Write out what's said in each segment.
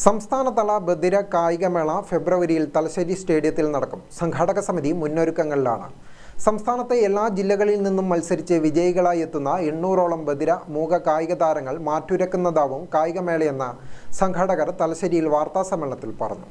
സംസ്ഥാനതല ബദിര കായികമേള ഫെബ്രുവരിയിൽ തലശ്ശേരി സ്റ്റേഡിയത്തിൽ നടക്കും. സംഘാടക സമിതി മുന്നൊരുക്കങ്ങളിലാണ്. സംസ്ഥാനത്തെ എല്ലാ ജില്ലകളിൽ നിന്നും മത്സരിച്ച് വിജയികളായി എത്തുന്ന എണ്ണൂറോളം ബദിര മൂക കായിക താരങ്ങൾ മാറ്റുരക്കുന്നതാവും കായികമേളയെന്ന് സംഘാടകർ തലശ്ശേരിയിൽ വാർത്താസമ്മേളനത്തിൽ പറഞ്ഞു.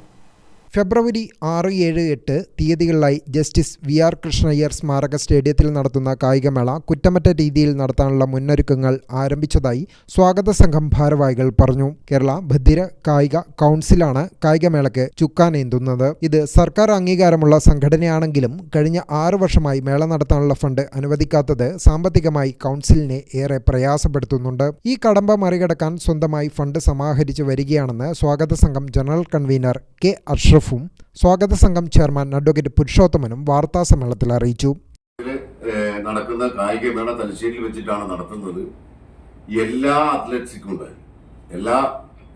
ഫെബ്രുവരി ആറ് ഏഴ് എട്ട് തീയതികളിലായി ജസ്റ്റിസ് വി ആർ കൃഷ്ണയ്യർ സ്മാരക സ്റ്റേഡിയത്തിൽ നടത്തുന്ന കായികമേള കുറ്റമറ്റ രീതിയിൽ നടത്താനുള്ള മുന്നൊരുക്കങ്ങൾ ആരംഭിച്ചതായി സ്വാഗത സംഘം ഭാരവാഹികൾ പറഞ്ഞു. കേരള ബധിര കായിക കൗൺസിലാണ് കായികമേളയ്ക്ക് ചുക്കാനേന്തുന്നത്. ഇത് സർക്കാർ അംഗീകാരമുള്ള സംഘടനയാണെങ്കിലും കഴിഞ്ഞ ആറു വർഷമായി മേള നടത്താനുള്ള ഫണ്ട് അനുവദിക്കാത്തത് സാമ്പത്തികമായി കൗൺസിലിനെ ഏറെ പ്രയാസപ്പെടുത്തുന്നുണ്ട്. ഈ കടമ്പ മറികടക്കാൻ സ്വന്തമായി ഫണ്ട് സമാഹരിച്ചു വരികയാണെന്ന് സ്വാഗത സംഘം ജനറൽ കൺവീനർ കെ അഷ്റഫും സ്വാഗത സംഘം ചെയർമാൻ അഡ്വക്കേറ്റ് പുരുഷോത്തമനും വാർത്താസമ്മേളനത്തിൽ അറിയിച്ചു. നടക്കുന്ന കായിക മേള തലശ്ശേരിയിൽ വെച്ചിട്ടാണ് നടത്തുന്നത്. എല്ലാ അത്ലറ്റ്സിക്കും ഉണ്ട്. എല്ലാ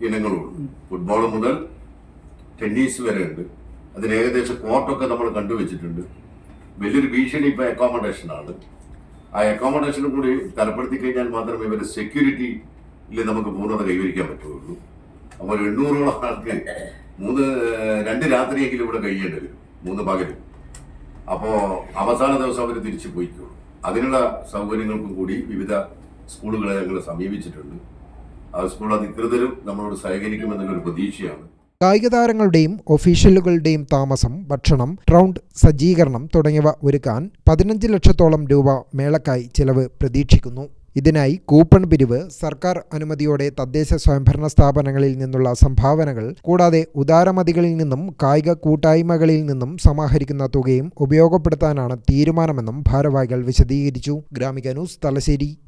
ഇനങ്ങളും ഉണ്ട്. ഫുട്ബോൾ മുതൽ ടെന്നീസ് വരെ ഉണ്ട്. അതിന് ഏകദേശം കോർട്ടൊക്കെ നമ്മൾ കണ്ടുവച്ചിട്ടുണ്ട് വലിയൊരു ഭീഷണി ഇപ്പൊ അക്കോമഡേഷൻ ആണ്. ആ അക്കോമഡേഷനും കൂടി തലപ്പെടുത്തി കഴിഞ്ഞാൽ മാത്രമേ ഇവരുടെ സെക്യൂരിറ്റിയിൽ നമുക്ക് പൂർണത കൈവരിക്കാൻ പറ്റുള്ളൂ അപ്പോൾ എണ്ണൂറോളം ആൾക്ക് മൂന്ന് രണ്ട് രാത്രിയെങ്കിലും ഇവിടെ കഴിയേണ്ടി വരും. മൂന്ന് പകലും. അപ്പോൾ അവസാന ദിവസം അവർ തിരിച്ചു പോയിക്കോളും. അതിനുള്ള സൗകര്യങ്ങൾക്കും കൂടി വിവിധ സ്കൂളുകളെ ഞങ്ങൾ സമീപിച്ചിട്ടുണ്ട്. ആ സ്കൂൾ അധികൃതരും നമ്മളോട് സഹകരിക്കുമെന്നുള്ളൊരു പ്രതീക്ഷയാണ്. കായിക താരങ്ങളുടെയും ഒഫീഷ്യലുകളുടെയും താമസം ഭക്ഷണം റൗണ്ട് സജ്ജീകരണം തുടങ്ങിയവ ഒരുക്കാൻ പതിനഞ്ച് ലക്ഷത്തോളം രൂപ മേളക്കായി ചിലവ് പ്രതീക്ഷിക്കുന്നു. ഇതിനായി കൂപ്പൺ പിരിവ് സർക്കാർ അനുമതിയോടെ തദ്ദേശ സ്വയംഭരണ സ്ഥാപനങ്ങളിൽ നിന്നുള്ള സംഭാവനകൾ കൂടാതെ ഉദാരമതികളിൽ നിന്നും കായിക കൂട്ടായ്മകളിൽ നിന്നും സമാഹരിക്കുന്ന തുകയും ഉപയോഗപ്പെടുത്താനാണ് തീരുമാനമെന്നും ഭാരവാഹികൾ വിശദീകരിച്ചു. ഗ്രാമിക ന്യൂസ് തലശ്ശേരി.